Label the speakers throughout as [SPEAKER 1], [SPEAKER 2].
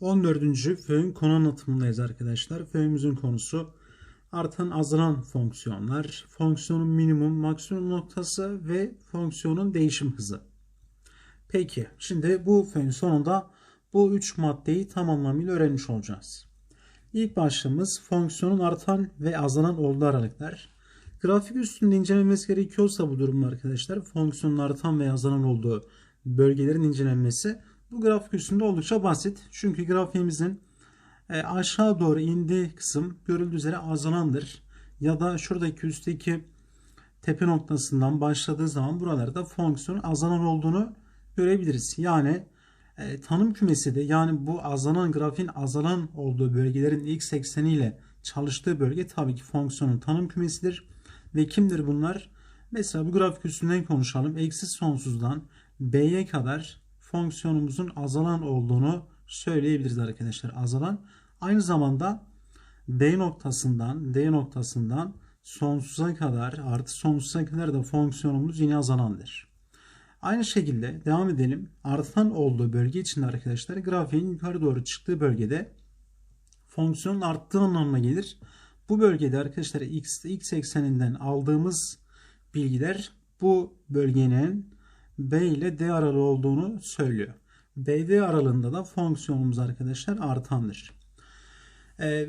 [SPEAKER 1] 14. föyün konu anlatımındayız arkadaşlar. Föyümüzün konusu artan azalan fonksiyonlar, fonksiyonun minimum maksimum noktası ve fonksiyonun değişim hızı. Peki şimdi bu föyün sonunda bu üç maddeyi tam anlamıyla öğrenmiş olacağız. İlk başlığımız fonksiyonun artan ve azalan olduğu aralıklar. Grafik üstünde incelenmesi gerekiyorsa bu durumda arkadaşlar fonksiyonun artan ve azalan olduğu bölgelerin incelenmesi bu grafik üstünde oldukça basit. Çünkü grafiğimizin e, aşağı doğru indiği kısım görüldüğü üzere azalandır. Ya da şuradaki üstteki tepe noktasından başladığı zaman buralarda fonksiyonun azalan olduğunu görebiliriz. Yani e, tanım kümesi de yani bu azalan grafiğin azalan olduğu bölgelerin x ekseniyle çalıştığı bölge tabii ki fonksiyonun tanım kümesidir. Ve kimdir bunlar? Mesela bu grafik üstünden konuşalım. Eksi sonsuzdan b'ye kadar fonksiyonumuzun azalan olduğunu söyleyebiliriz arkadaşlar. Azalan. Aynı zamanda D noktasından D noktasından sonsuza kadar artı sonsuza kadar da fonksiyonumuz yine azalandır. Aynı şekilde devam edelim. Artan olduğu bölge için arkadaşlar grafiğin yukarı doğru çıktığı bölgede fonksiyonun arttığı anlamına gelir. Bu bölgede arkadaşlar x, x ekseninden aldığımız bilgiler bu bölgenin B ile D aralığı olduğunu söylüyor. BD aralığında da fonksiyonumuz arkadaşlar artandır. Ee,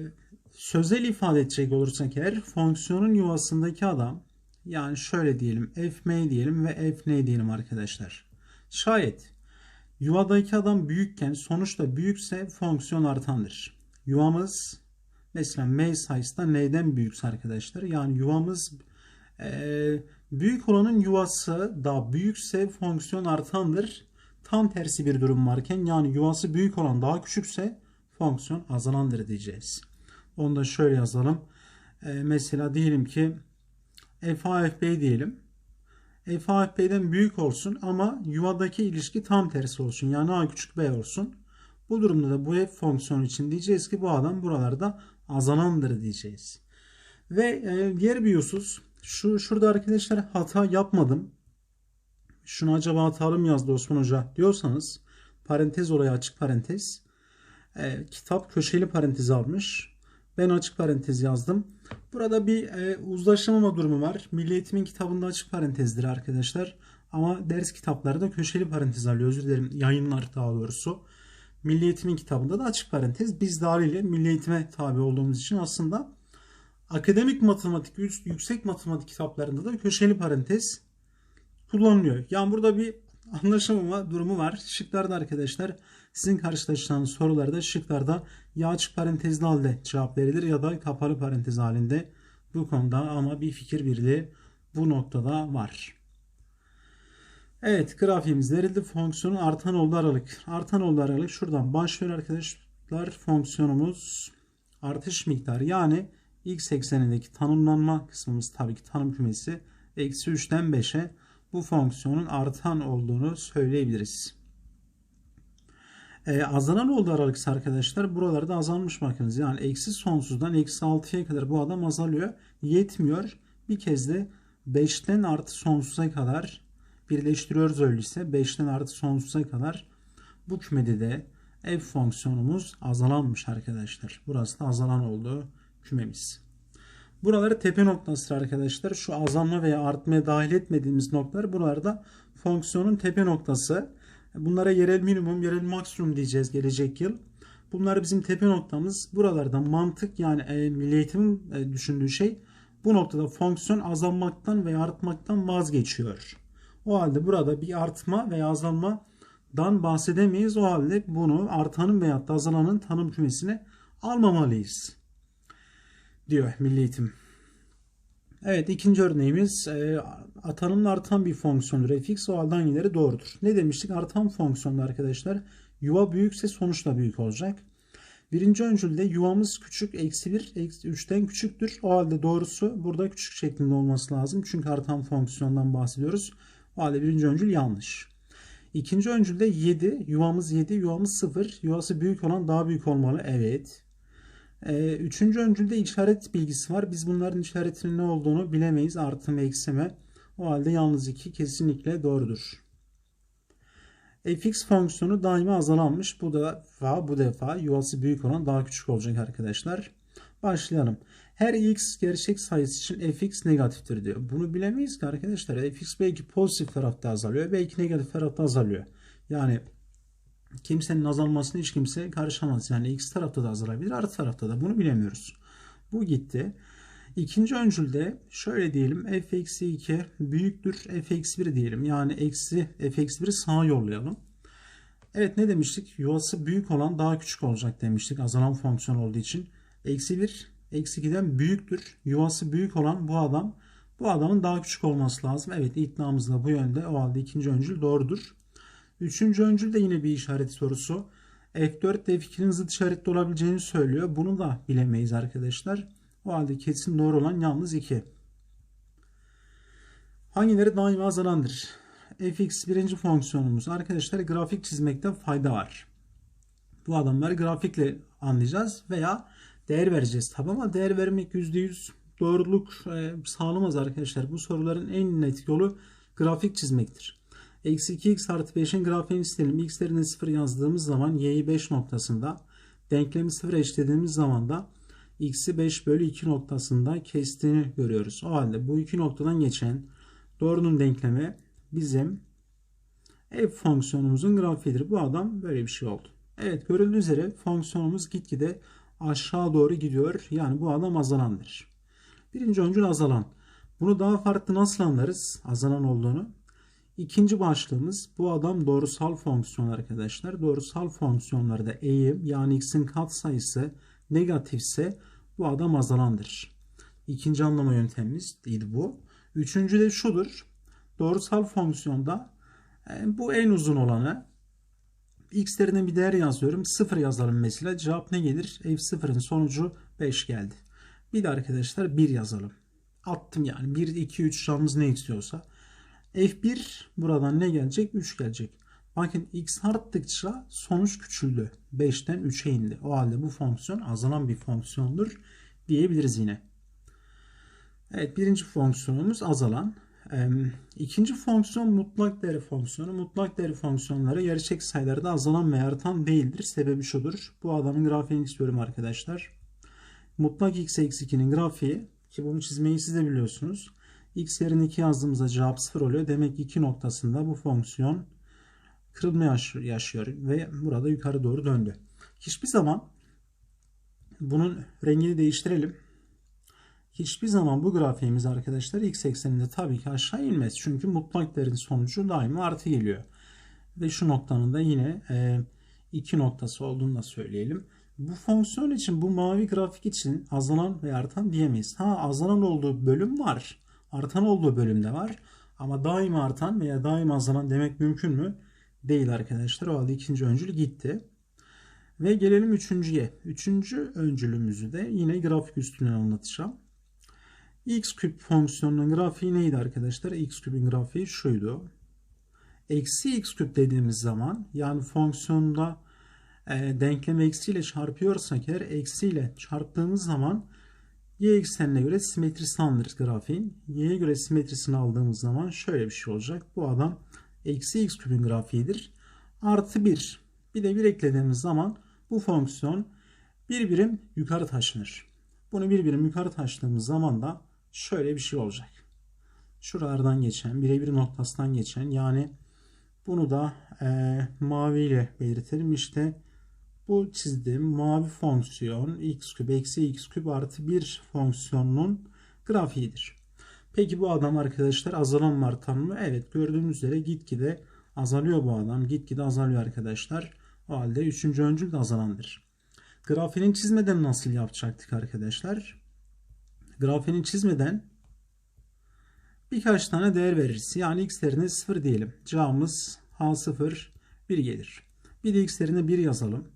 [SPEAKER 1] sözel ifade edecek olursak eğer fonksiyonun yuvasındaki adam yani şöyle diyelim fm diyelim ve fn diyelim arkadaşlar. Şayet yuvadaki adam büyükken sonuçta büyükse fonksiyon artandır. Yuvamız mesela m sayısı da n'den büyükse arkadaşlar yani yuvamız e, büyük olanın yuvası da büyükse fonksiyon artandır. Tam tersi bir durum varken yani yuvası büyük olan daha küçükse fonksiyon azalandır diyeceğiz. Onu da şöyle yazalım. E, mesela diyelim ki f a f b diyelim. f a f b'den büyük olsun ama yuvadaki ilişki tam tersi olsun. Yani a küçük b olsun. Bu durumda da bu f fonksiyonu için diyeceğiz ki bu adam buralarda azalandır diyeceğiz. Ve e, diğer bir husus şu şurada arkadaşlar hata yapmadım. Şunu acaba hatalı mı yazdı Osman Hoca diyorsanız parantez oraya açık parantez. E, kitap köşeli parantez almış. Ben açık parantez yazdım. Burada bir e, uzlaşamama durumu var. Milli Eğitim'in kitabında açık parantezdir arkadaşlar. Ama ders kitapları da köşeli parantez alıyor. Özür dilerim. Yayınlar daha doğrusu. Milli Eğitim'in kitabında da açık parantez. Biz de haliyle Milli Eğitim'e tabi olduğumuz için aslında akademik matematik, yüksek matematik kitaplarında da köşeli parantez kullanılıyor. Yani burada bir anlaşamama durumu var. Şıklarda arkadaşlar sizin karşılaşacağınız sorularda şıklarda ya açık parantezli halde cevap verilir ya da kapalı parantez halinde bu konuda ama bir fikir birliği bu noktada var. Evet grafiğimiz verildi. Fonksiyonun artan olduğu aralık. Artan olduğu aralık şuradan başlıyor arkadaşlar. Fonksiyonumuz artış miktarı yani x eksenindeki tanımlanma kısmımız tabii ki tanım kümesi eksi 3'ten 5'e bu fonksiyonun artan olduğunu söyleyebiliriz. Ee, azalan olduğu aralıksa arkadaşlar buralarda azalmış bakınız. Yani eksi sonsuzdan eksi 6'ya kadar bu adam azalıyor. Yetmiyor. Bir kez de 5'ten artı sonsuza kadar birleştiriyoruz öyleyse 5'ten artı sonsuza kadar bu kümede de f fonksiyonumuz azalanmış arkadaşlar. Burası da azalan olduğu kümemiz. Buraları tepe noktası arkadaşlar. Şu azalma veya artmaya dahil etmediğimiz noktalar buralarda fonksiyonun tepe noktası. Bunlara yerel minimum, yerel maksimum diyeceğiz gelecek yıl. Bunlar bizim tepe noktamız. Buralarda mantık yani e, milli eğitimin e, düşündüğü şey bu noktada fonksiyon azalmaktan veya artmaktan vazgeçiyor. O halde burada bir artma veya azalmadan bahsedemeyiz. O halde bunu artanın veya azalanın tanım kümesine almamalıyız diyor Milli Eğitim. Evet ikinci örneğimiz e, tanımlı artan bir fonksiyondur fx o halde hangileri doğrudur. Ne demiştik? Artan fonksiyonda arkadaşlar yuva büyükse sonuç da büyük olacak. Birinci öncülde yuvamız küçük eksi 1 eksi 3'ten küçüktür. O halde doğrusu burada küçük şeklinde olması lazım. Çünkü artan fonksiyondan bahsediyoruz. O halde birinci öncül yanlış. İkinci öncülde 7 yuvamız 7 yuvamız 0 yuvası büyük olan daha büyük olmalı. Evet. Ee, üçüncü öncülde işaret bilgisi var. Biz bunların işaretinin ne olduğunu bilemeyiz. Artı mı eksi mi? O halde yalnız iki kesinlikle doğrudur. fx fonksiyonu daima azalanmış. Bu defa bu defa yuvası büyük olan daha küçük olacak arkadaşlar. Başlayalım. Her x gerçek sayısı için fx negatiftir diyor. Bunu bilemeyiz ki arkadaşlar. fx belki pozitif tarafta azalıyor. Belki negatif tarafta azalıyor. Yani kimsenin azalmasına hiç kimse karışamaz. Yani x tarafta da azalabilir, artı tarafta da. Bunu bilemiyoruz. Bu gitti. İkinci öncülde şöyle diyelim f eksi 2 büyüktür f eksi 1 diyelim. Yani eksi f eksi 1'i sağa yollayalım. Evet ne demiştik? Yuvası büyük olan daha küçük olacak demiştik. Azalan fonksiyon olduğu için. Eksi 1 eksi 2'den büyüktür. Yuvası büyük olan bu adam bu adamın daha küçük olması lazım. Evet iddiamız da bu yönde. O halde ikinci öncül doğrudur. Üçüncü öncül de yine bir işaret sorusu. F4 F2'nin zıt işaretli olabileceğini söylüyor. Bunu da bilemeyiz arkadaşlar. O halde kesin doğru olan yalnız 2. Hangileri daima azalandır? fx birinci fonksiyonumuz. Arkadaşlar grafik çizmekte fayda var. Bu adamları grafikle anlayacağız veya değer vereceğiz. Tabi ama değer vermek %100 doğruluk e, sağlamaz arkadaşlar. Bu soruların en net yolu grafik çizmektir. Eksi 2x artı 5'in grafiğini isteyelim. x'lerine 0 yazdığımız zaman y'yi 5 noktasında denklemi 0 eşitlediğimiz zaman da x'i 5 bölü 2 noktasında kestiğini görüyoruz. O halde bu iki noktadan geçen doğrunun denklemi bizim f fonksiyonumuzun grafiğidir. Bu adam böyle bir şey oldu. Evet görüldüğü üzere fonksiyonumuz gitgide aşağı doğru gidiyor. Yani bu adam azalandır. Birinci öncül azalan. Bunu daha farklı nasıl anlarız azalan olduğunu? İkinci başlığımız bu adam doğrusal fonksiyon arkadaşlar. Doğrusal fonksiyonlarda eğim yani x'in katsayısı negatifse bu adam azalandır. İkinci anlama yöntemimiz değil bu. Üçüncü de şudur. Doğrusal fonksiyonda e, bu en uzun olanı x'lerine bir değer yazıyorum. 0 yazalım mesela. Cevap ne gelir? F0'ın sonucu 5 geldi. Bir de arkadaşlar 1 yazalım. Attım yani. 1, 2, 3 canımız ne istiyorsa. F1 buradan ne gelecek? 3 gelecek. Bakın x arttıkça sonuç küçüldü. 5'ten 3'e indi. O halde bu fonksiyon azalan bir fonksiyondur diyebiliriz yine. Evet birinci fonksiyonumuz azalan. Ee, ikinci fonksiyon mutlak değer fonksiyonu. Mutlak değer fonksiyonları gerçek sayılarda azalan veya artan değildir. Sebebi şudur. Bu adamın grafiğini istiyorum arkadaşlar. Mutlak x eksi 2'nin grafiği ki bunu çizmeyi siz de biliyorsunuz. X yerine 2 yazdığımızda cevap 0 oluyor. Demek ki 2 noktasında bu fonksiyon kırılma yaşıyor ve burada yukarı doğru döndü. Hiçbir zaman bunun rengini değiştirelim. Hiçbir zaman bu grafiğimiz arkadaşlar x ekseninde tabii ki aşağı inmez. Çünkü mutlak değerin sonucu daima artı geliyor. Ve şu noktanın da yine e, iki noktası olduğunu da söyleyelim. Bu fonksiyon için bu mavi grafik için azalan ve artan diyemeyiz. Ha azalan olduğu bölüm var. Artan olduğu bölüm de var. Ama daima artan veya daima azalan demek mümkün mü? Değil arkadaşlar. O halde ikinci öncül gitti. Ve gelelim üçüncüye. Üçüncü öncülümüzü de yine grafik üstünden anlatacağım. x küp fonksiyonunun grafiği neydi arkadaşlar? x küpün grafiği şuydu. Eksi x küp dediğimiz zaman yani fonksiyonda e, denklemi eksiyle çarpıyorsak eğer eksiyle çarptığımız zaman y eksenine göre simetrisi alırız grafiğin. y'ye göre simetrisini aldığımız zaman şöyle bir şey olacak. Bu adam eksi x küpün grafiğidir. Artı 1. Bir de 1 eklediğimiz zaman bu fonksiyon bir birim yukarı taşınır. Bunu bir birim yukarı taşıdığımız zaman da şöyle bir şey olacak. Şuralardan geçen, birebir noktasından geçen yani bunu da e, mavi ile belirtelim. İşte bu çizdiğim mavi fonksiyon x küp eksi x küp artı 1 fonksiyonunun grafiğidir. Peki bu adam arkadaşlar azalan mı artan mı? Evet gördüğünüz üzere gitgide azalıyor bu adam. Gitgide azalıyor arkadaşlar. O halde 3. öncül de azalandır. Grafinin çizmeden nasıl yapacaktık arkadaşlar? Grafinin çizmeden birkaç tane değer veririz. Yani x yerine 0 diyelim. Cevabımız h0 1 gelir. Bir de x yerine 1 yazalım.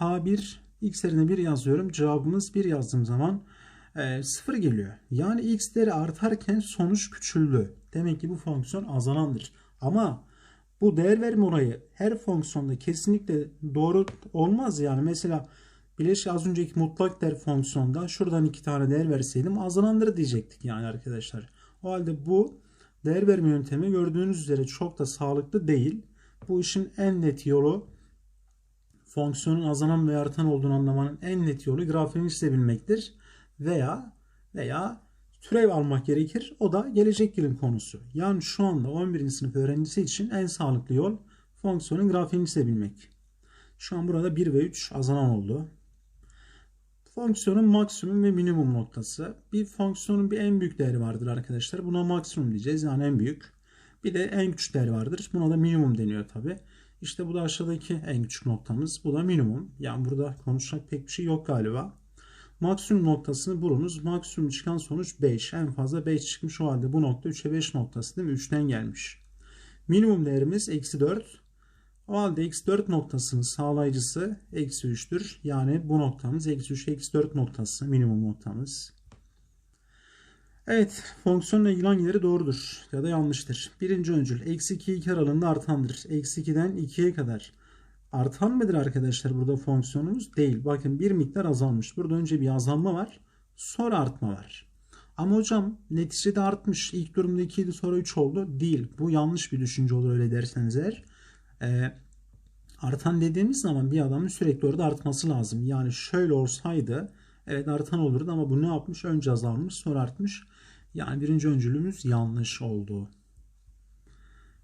[SPEAKER 1] H1 x yerine 1 yazıyorum. Cevabımız 1 yazdığım zaman e, 0 geliyor. Yani x değeri artarken sonuç küçüldü. Demek ki bu fonksiyon azalandır. Ama bu değer verme olayı her fonksiyonda kesinlikle doğru olmaz. Yani mesela bileşik az önceki mutlak değer fonksiyonda şuradan iki tane değer verseydim azalandır diyecektik yani arkadaşlar. O halde bu değer verme yöntemi gördüğünüz üzere çok da sağlıklı değil. bu işin en net yolu fonksiyonun azalan ve artan olduğunu anlamanın en net yolu grafiğini çizebilmektir. Veya veya türev almak gerekir. O da gelecek yılın konusu. Yani şu anda 11. sınıf öğrencisi için en sağlıklı yol fonksiyonun grafiğini çizebilmek. Şu an burada 1 ve 3 azalan oldu. Fonksiyonun maksimum ve minimum noktası. Bir fonksiyonun bir en büyük değeri vardır arkadaşlar. Buna maksimum diyeceğiz. Yani en büyük. Bir de en küçük değeri vardır. Buna da minimum deniyor tabi. İşte bu da aşağıdaki en küçük noktamız. Bu da minimum. Yani burada konuşacak pek bir şey yok galiba. Maksimum noktasını bulunuz. Maksimum çıkan sonuç 5. En fazla 5 çıkmış. O halde bu nokta 3'e 5 noktası değil mi? 3'ten gelmiş. Minimum değerimiz eksi 4. O halde x4 noktasının sağlayıcısı eksi 3'tür. Yani bu noktamız eksi 3 eksi 4 noktası minimum noktamız. Evet fonksiyonla ilgili hangileri doğrudur ya da yanlıştır? Birinci öncül eksi 2 2 aralığında artandır. Eksi 2'den 2'ye kadar artan mıdır arkadaşlar burada fonksiyonumuz? Değil. Bakın bir miktar azalmış. Burada önce bir azalma var. Sonra artma var. Ama hocam neticede artmış. İlk durumda 2 idi sonra 3 oldu. Değil. Bu yanlış bir düşünce olur öyle derseniz eğer. Ee, artan dediğimiz zaman bir adamın sürekli orada artması lazım. Yani şöyle olsaydı evet artan olurdu ama bu ne yapmış? Önce azalmış sonra artmış. Yani birinci öncülümüz yanlış oldu.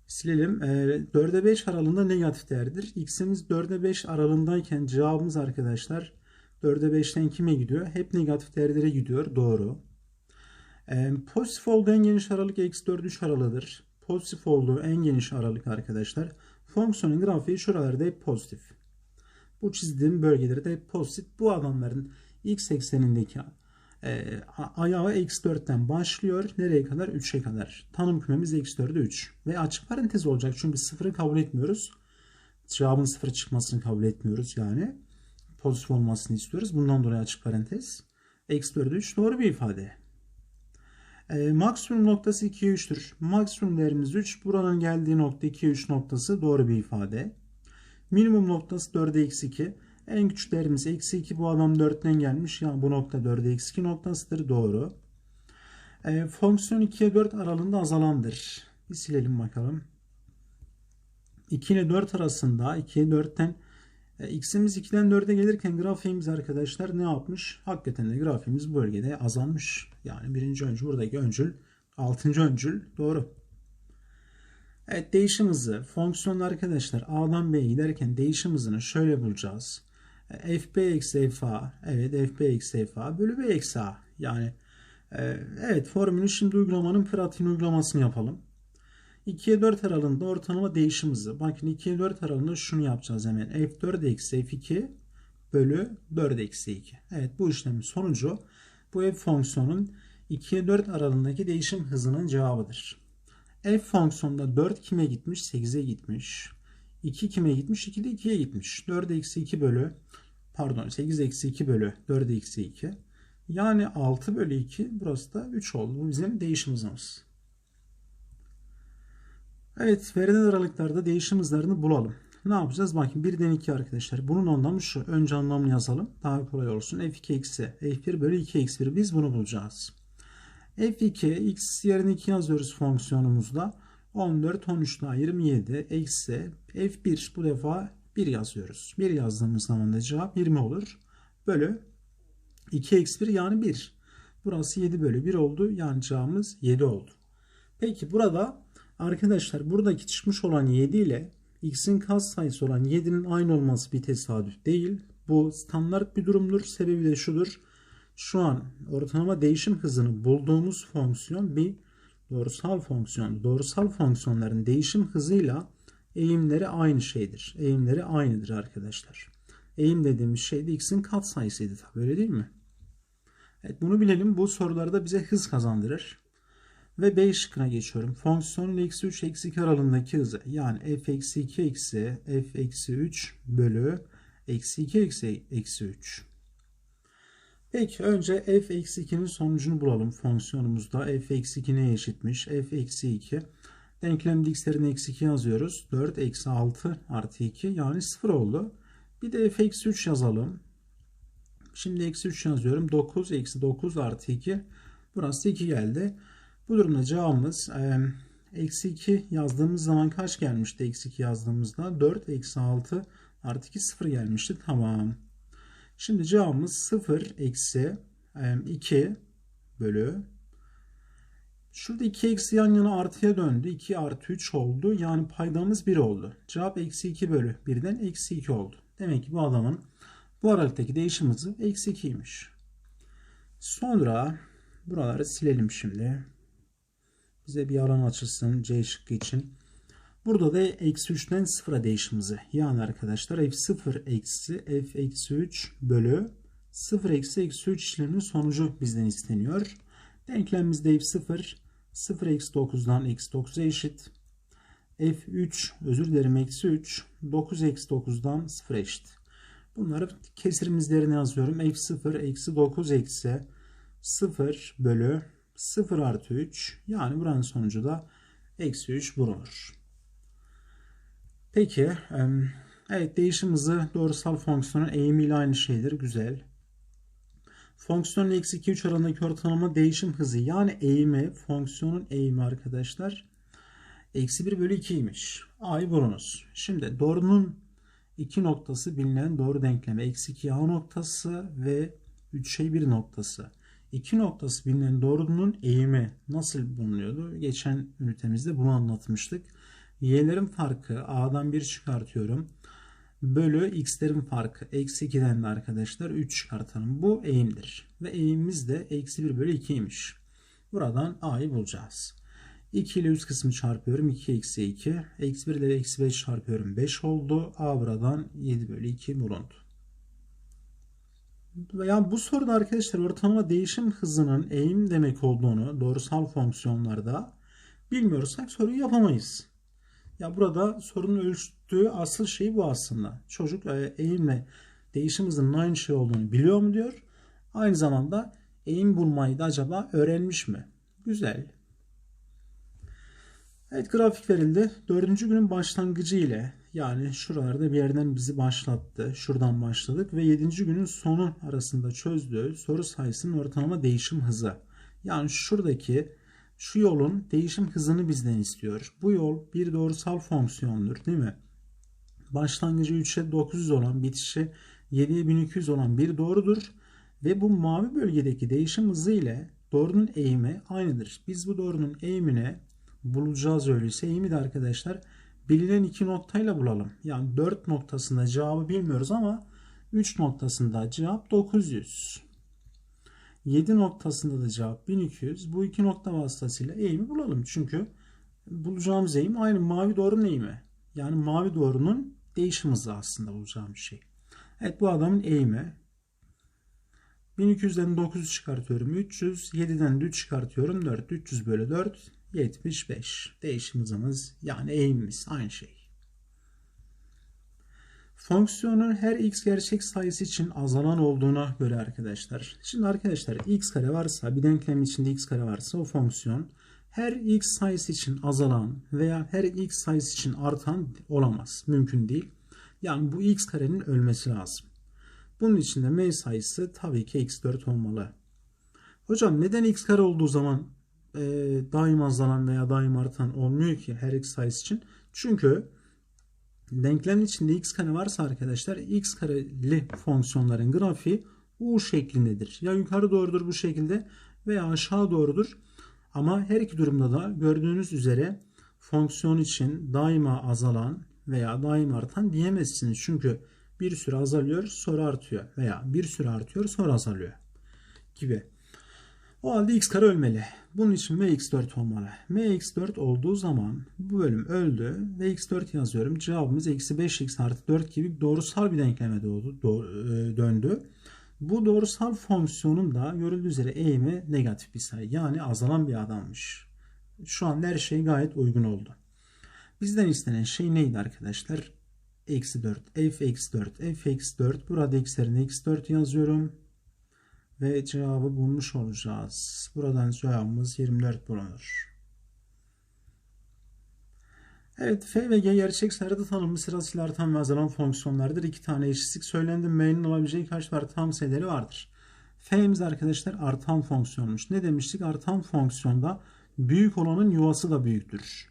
[SPEAKER 1] Silelim. E, 4'e 5 aralığında negatif değerdir. X'imiz 4'e 5 aralığındayken cevabımız arkadaşlar 4'e 5'ten kime gidiyor? Hep negatif değerlere gidiyor. Doğru. E, pozitif olduğu en geniş aralık eksi 4 3 aralığıdır. Pozitif olduğu en geniş aralık arkadaşlar. Fonksiyonun grafiği şuralarda hep pozitif. Bu çizdiğim bölgeleri de hep pozitif. Bu adamların x eksenindeki e, ayağı eksi 4'ten başlıyor. Nereye kadar? 3'e kadar. Tanım kümemiz eksi 4'e 3. Ve açık parantez olacak. Çünkü sıfırı kabul etmiyoruz. Cevabın sıfır çıkmasını kabul etmiyoruz yani. Pozitif olmasını istiyoruz. Bundan dolayı açık parantez. Eksi 4'e 3 doğru bir ifade. E, maksimum noktası 2'ye 3'tür. Maksimum değerimiz 3. Buranın geldiği nokta 2'ye 3 noktası doğru bir ifade. Minimum noktası 4'e eksi 2. En küçük değerimiz eksi 2. Bu adam 4'ten gelmiş. Yani bu nokta 4'e eksi 2 noktasıdır. Doğru. E, fonksiyon 2'ye 4 aralığında azalandır. Bir silelim bakalım. 2 ile 4 arasında 2'ye 4'ten e, x'imiz 2'den 4'e gelirken grafiğimiz arkadaşlar ne yapmış? Hakikaten de grafiğimiz bu bölgede azalmış. Yani birinci öncül buradaki öncül 6. öncül doğru. Evet değişim hızı fonksiyonlu arkadaşlar A'dan B'ye giderken değişim hızını şöyle bulacağız. E, fb eksi fa evet fb eksi fa bölü b eksi a yani e, evet formülü şimdi uygulamanın pratiğini uygulamasını yapalım. 2'ye 4 aralığında ortalama değişim hızı. Bakın 2'ye 4 aralığında şunu yapacağız hemen. F4 eksi F2 bölü 4 eksi 2. Evet bu işlemin sonucu bu f fonksiyonun 2'ye 4 aralığındaki değişim hızının cevabıdır. F fonksiyonunda 4 kime gitmiş? 8'e gitmiş. 2 kime gitmiş? 2 de 2'ye gitmiş. 4 eksi 2 bölü pardon 8 eksi 2 bölü 4 eksi 2. Yani 6 bölü 2 burası da 3 oldu. Bu bizim değişim hızımız. Evet verilen aralıklarda değişim hızlarını bulalım. Ne yapacağız? Bakın 1'den 2 arkadaşlar. Bunun anlamı şu. Önce anlamını yazalım. Daha kolay olsun. F2 eksi F1 bölü 2 eksi 1. Biz bunu bulacağız. F2 x yerine 2 yazıyoruz fonksiyonumuzda. 14, 13 daha 27 eksi F1 bu defa 1 yazıyoruz. 1 yazdığımız zaman da cevap 20 olur. Bölü 2 eksi 1 yani 1. Burası 7 bölü 1 oldu. Yani cevabımız 7 oldu. Peki burada Arkadaşlar buradaki çıkmış olan 7 ile x'in katsayısı olan 7'nin aynı olması bir tesadüf değil. Bu standart bir durumdur. Sebebi de şudur. Şu an ortalama değişim hızını bulduğumuz fonksiyon bir doğrusal fonksiyon. Doğrusal fonksiyonların değişim hızıyla eğimleri aynı şeydir. Eğimleri aynıdır arkadaşlar. Eğim dediğimiz şey de x'in katsayısıydı tabii öyle değil mi? Evet bunu bilelim. Bu sorularda bize hız kazandırır. Ve B şıkkına geçiyorum. Fonksiyonun eksi 3 eksi 2 aralığındaki hızı. Yani f eksi 2 eksi f eksi 3 bölü eksi 2 eksi eksi 3. Peki önce f eksi 2'nin sonucunu bulalım fonksiyonumuzda. f eksi 2 neye eşitmiş? f eksi 2. Denklemde x'lerin eksi 2 yazıyoruz. 4 eksi 6 artı 2 yani 0 oldu. Bir de f eksi 3 yazalım. Şimdi eksi 3 yazıyorum. 9 eksi 9 artı 2. Burası 2 geldi. Bu durumda cevabımız eksi 2 yazdığımız zaman kaç gelmişti eksi 2 yazdığımızda? 4 eksi 6 artı 2 0 gelmişti. Tamam. Şimdi cevabımız 0 eksi 2 bölü Şurada 2 eksi yan yana artıya döndü. 2 artı 3 oldu. Yani paydamız 1 oldu. Cevap eksi 2 bölü 1'den eksi 2 oldu. Demek ki bu adamın bu aralıktaki değişim hızı eksi 2'ymiş. Sonra buraları silelim şimdi. Bize bir alan açılsın C şıkkı için. Burada da eksi 3'ten 0'a değişim hızı. Yani arkadaşlar f0 eksi f eksi 3 bölü 0 eksi eksi 3 işleminin sonucu bizden isteniyor. Denklemimizde f0 0 eksi 9'dan eksi 9'a eşit. f3 özür dilerim eksi 3 9 eksi 9'dan 0 eşit. Bunları kesirimizlerine yazıyorum. f0 eksi 9 eksi 0 bölü 0 artı 3 yani buranın sonucu da eksi 3 bulunur. Peki evet değişim hızı doğrusal fonksiyonun eğimiyle aynı şeydir. Güzel. Fonksiyonun eksi 2 3 arasındaki ortalama değişim hızı yani eğimi fonksiyonun eğimi arkadaşlar eksi 1 bölü 2'ymiş. A'yı bulunuz. Şimdi doğrunun iki noktası bilinen doğru denklemi. Eksi 2 A noktası ve 3 şey 1 noktası. İki noktası bilinen doğrunun eğimi nasıl bulunuyordu? Geçen ünitemizde bunu anlatmıştık. Y'lerin farkı A'dan 1 çıkartıyorum bölü x'lerin farkı. Eksi 2'den de arkadaşlar 3 çıkartalım. Bu eğimdir. Ve eğimimiz de eksi 1 bölü 2'ymiş. Buradan a'yı bulacağız. 2 ile üst kısmı çarpıyorum. 2 eksi 2. Eksi 1 ile eksi 5 çarpıyorum. 5 oldu. A buradan 7 bölü 2 bulundu. Yani bu soruda arkadaşlar ortalama değişim hızının eğim demek olduğunu doğrusal fonksiyonlarda bilmiyorsak soruyu yapamayız. Ya burada sorunun ölçtüğü asıl şey bu aslında. Çocuk e, eğimle değişim hızının aynı şey olduğunu biliyor mu diyor. Aynı zamanda eğim bulmayı da acaba öğrenmiş mi? Güzel. Evet grafik verildi. Dördüncü günün başlangıcı ile yani şuralarda bir yerden bizi başlattı. Şuradan başladık ve yedinci günün sonu arasında çözdüğü soru sayısının ortalama değişim hızı. Yani şuradaki şu yolun değişim hızını bizden istiyor. Bu yol bir doğrusal fonksiyondur değil mi? Başlangıcı 3'e 900 olan bitişi 7'ye 1200 olan bir doğrudur. Ve bu mavi bölgedeki değişim hızı ile doğrunun eğimi aynıdır. Biz bu doğrunun eğimine bulacağız öyleyse. Eğimi de arkadaşlar bilinen iki noktayla bulalım. Yani 4 noktasında cevabı bilmiyoruz ama 3 noktasında cevap 900. 7 noktasında da cevap 1200. Bu iki nokta vasıtasıyla eğimi bulalım. Çünkü bulacağımız eğim aynı mavi doğrunun eğimi. Yani mavi doğrunun değişim hızı aslında bulacağımız şey. Evet bu adamın eğimi. 1200'den 900 çıkartıyorum 300. 7'den 3 çıkartıyorum 4. 300 bölü 4 75. Değişim hızımız yani eğimimiz aynı şey. Fonksiyonun her x gerçek sayısı için azalan olduğuna göre arkadaşlar. Şimdi arkadaşlar x kare varsa bir denklemin içinde x kare varsa o fonksiyon her x sayısı için azalan veya her x sayısı için artan olamaz. Mümkün değil. Yani bu x karenin ölmesi lazım. Bunun için de m sayısı tabii ki x4 olmalı. Hocam neden x kare olduğu zaman e, daim azalan veya daim artan olmuyor ki her x sayısı için? Çünkü denklemin içinde x kare varsa arkadaşlar x kareli fonksiyonların grafiği u şeklindedir. Ya yukarı doğrudur bu şekilde veya aşağı doğrudur. Ama her iki durumda da gördüğünüz üzere fonksiyon için daima azalan veya daima artan diyemezsiniz. Çünkü bir süre azalıyor sonra artıyor veya bir süre artıyor sonra azalıyor gibi. O halde x kare ölmeli. Bunun için mx4 olmalı. mx4 olduğu zaman bu bölüm öldü ve x4 yazıyorum. Cevabımız eksi 5x artı 4 gibi doğrusal bir denkleme doğdu, e, döndü. Bu doğrusal fonksiyonun da görüldüğü üzere eğimi negatif bir sayı. Yani azalan bir adammış. Şu an her şey gayet uygun oldu. Bizden istenen şey neydi arkadaşlar? Eksi 4. f eksi 4. f eksi 4. Burada x yerine eksi 4 yazıyorum ve cevabı bulmuş olacağız. Buradan cevabımız 24 bulunur. Evet F ve G gerçek sayıda tanımlı sırasıyla artan ve azalan fonksiyonlardır. İki tane eşitlik söylendi. M'nin olabileceği kaç var tam sayıları vardır. F'miz arkadaşlar artan fonksiyonmuş. Ne demiştik? Artan fonksiyonda büyük olanın yuvası da büyüktür.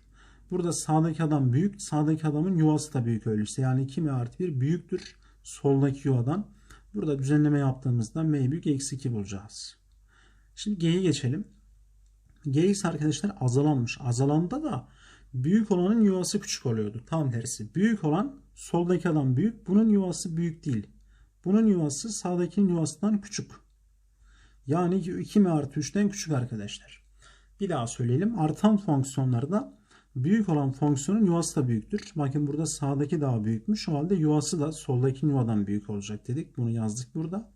[SPEAKER 1] Burada sağdaki adam büyük, sağdaki adamın yuvası da büyük öyleyse. Yani 2m artı 1 büyüktür soldaki yuvadan. Burada düzenleme yaptığımızda m büyük eksi 2 bulacağız. Şimdi g'yi geçelim. g ise arkadaşlar azalanmış. Azalanda da büyük olanın yuvası küçük oluyordu. Tam tersi. Büyük olan soldaki adam büyük. Bunun yuvası büyük değil. Bunun yuvası sağdakinin yuvasından küçük. Yani 2m artı 3'ten küçük arkadaşlar. Bir daha söyleyelim. Artan fonksiyonlarda büyük olan fonksiyonun yuvası da büyüktür. Bakın burada sağdaki daha büyükmüş. O halde yuvası da soldaki yuvadan büyük olacak dedik. Bunu yazdık burada.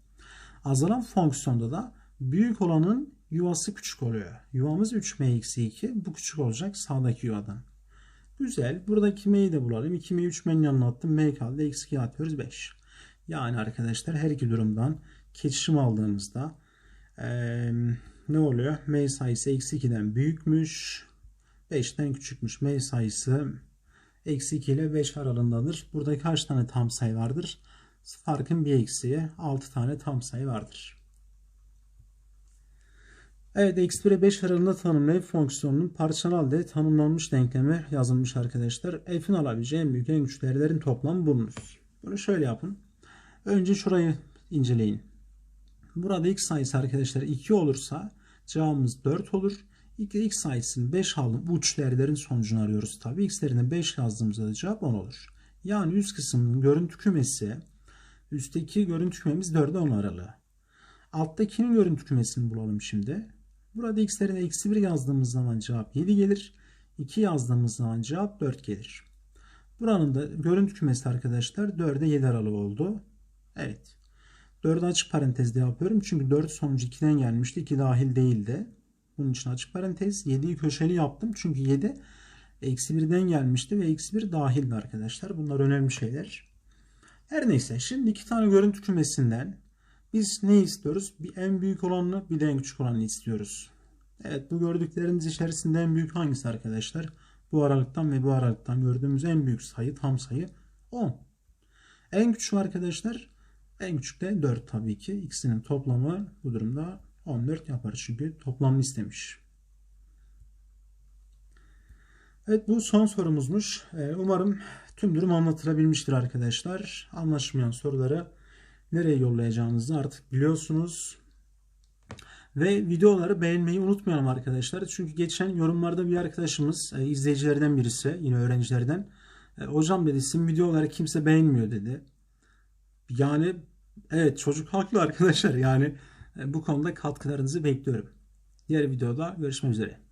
[SPEAKER 1] Azalan fonksiyonda da büyük olanın yuvası küçük oluyor. Yuvamız 3m-2. Bu küçük olacak sağdaki yuvadan. Güzel. Buradaki m'yi de bulalım. 2m'yi 3m'nin yanına attım. m kaldı. Eksi 2 atıyoruz 5. Yani arkadaşlar her iki durumdan kesişim aldığımızda ee, ne oluyor? M sayısı eksi 2'den büyükmüş. 5'ten küçükmüş. M sayısı eksi 2 ile 5 aralığındadır. Burada kaç tane tam sayı vardır? Farkın bir eksiği 6 tane tam sayı vardır. Evet eksi 1 ile 5 aralığında tanımlı fonksiyonunun parçalı halde tanımlanmış denklemi yazılmış arkadaşlar. F'in alabileceği en büyük en küçük değerlerin toplamı bulunur. Bunu şöyle yapın. Önce şurayı inceleyin. Burada x sayısı arkadaşlar 2 olursa cevabımız 4 olur. X sayısının 5 aldım. Bu uç değerlerin sonucunu arıyoruz tabi. X'lerine 5 yazdığımızda da cevap 10 olur. Yani üst kısmının görüntü kümesi üstteki görüntü kümemiz 4'e 10 aralığı. Alttakinin görüntü kümesini bulalım şimdi. Burada x'lerine eksi 1 yazdığımız zaman cevap 7 gelir. 2 yazdığımız zaman cevap 4 gelir. Buranın da görüntü kümesi arkadaşlar 4'e 7 aralığı oldu. Evet. 4'ü açık parantezde yapıyorum. Çünkü 4 sonucu 2'den gelmişti. 2 dahil değildi. Bunun için açık parantez. 7'yi köşeli yaptım. Çünkü 7 eksi 1'den gelmişti ve eksi 1 dahildi arkadaşlar. Bunlar önemli şeyler. Her neyse. Şimdi iki tane görüntü kümesinden biz ne istiyoruz? Bir en büyük olanını bir de en küçük olanını istiyoruz. Evet bu gördükleriniz içerisinde en büyük hangisi arkadaşlar? Bu aralıktan ve bu aralıktan gördüğümüz en büyük sayı tam sayı 10. En küçük arkadaşlar en küçük de 4 tabii ki. İkisinin toplamı bu durumda 14 yapar. Çünkü toplamını istemiş. Evet bu son sorumuzmuş. Ee, umarım tüm durum anlatılabilmiştir arkadaşlar. Anlaşmayan soruları nereye yollayacağınızı artık biliyorsunuz. Ve videoları beğenmeyi unutmayalım arkadaşlar. Çünkü geçen yorumlarda bir arkadaşımız, e, izleyicilerden birisi, yine öğrencilerden. E, hocam dedi sizin videoları kimse beğenmiyor dedi. Yani evet çocuk haklı arkadaşlar. Yani bu konuda katkılarınızı bekliyorum. Diğer videoda görüşmek üzere.